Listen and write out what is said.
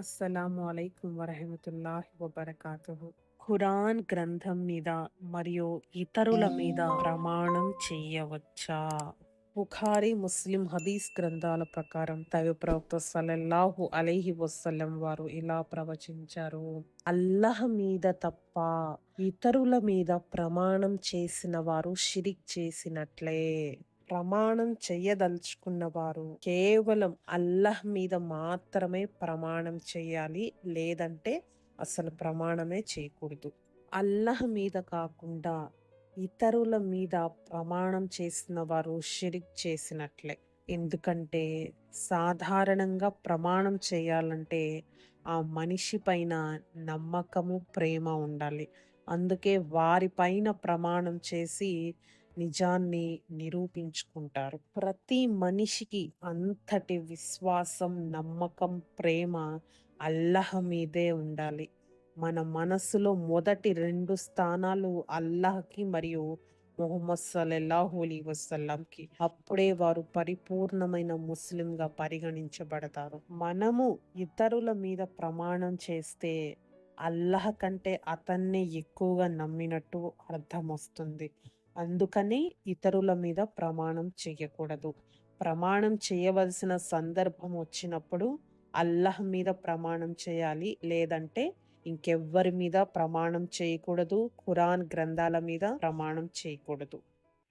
అస్సలాము అలైకుం వరహమతుల్లాహి వబర్కాతుహు. ఖురాన్ గ్రంథం మీద మరియు ఇతరుల మీద ప్రమాణం చేయవచ్చా? బుఖారీ ముస్లిం హదీస్ గ్రంథాల ప్రకారం తవి ప్రవక్త సల్లల్లాహు అలైహి వసల్లం వారు ఇలా ప్రవచించారు. అల్లహ మీద తప్ప ఇతరుల మీద ప్రమాణం చేసిన వారు షిరిక్ చేసినట్లే. ప్రమాణం చెయ్యదలుచుకున్న వారు కేవలం అల్లహ్ మీద మాత్రమే ప్రమాణం చేయాలి లేదంటే అసలు ప్రమాణమే చేయకూడదు. అల్లహ మీద కాకుండా ఇతరుల మీద ప్రమాణం చేసిన వారు షిరిక్ చేసినట్లే. ఎందుకంటే సాధారణంగా ప్రమాణం చేయాలంటే ఆ మనిషి పైన నమ్మకము ప్రేమ ఉండాలి. అందుకే వారిపైన ప్రమాణం చేసి నిజాన్ని నిరూపించుకుంటారు. ప్రతి మనిషికి అంతటి విశ్వాసం నమ్మకం ప్రేమ అల్లహ మీదే ఉండాలి. మన మనసులో మొదటి రెండు స్థానాలు అల్లాహ్కి మరియు మొహమ్మద్ సల్లల్లాహు అలీ వసల్లంకి. అప్పుడే వారు పరిపూర్ణమైన ముస్లింగా పరిగణించబడతారు. మనము ఇతరుల మీద ప్రమాణం చేస్తే అల్లహ కంటే అతన్నే ఎక్కువగా నమ్మినట్టు అర్థం వస్తుంది అందుకని ఇతరుల మీద ప్రమాణం చేయకూడదు ప్రమాణం చేయవలసిన సందర్భం వచ్చినప్పుడు అల్లహ్ మీద ప్రమాణం చేయాలి. లేదంటే ఇంకెవ్వరి మీద ప్రమాణం చేయకూడదు. ఖురాన్ గ్రంథాల మీద ప్రమాణం చేయకూడదు.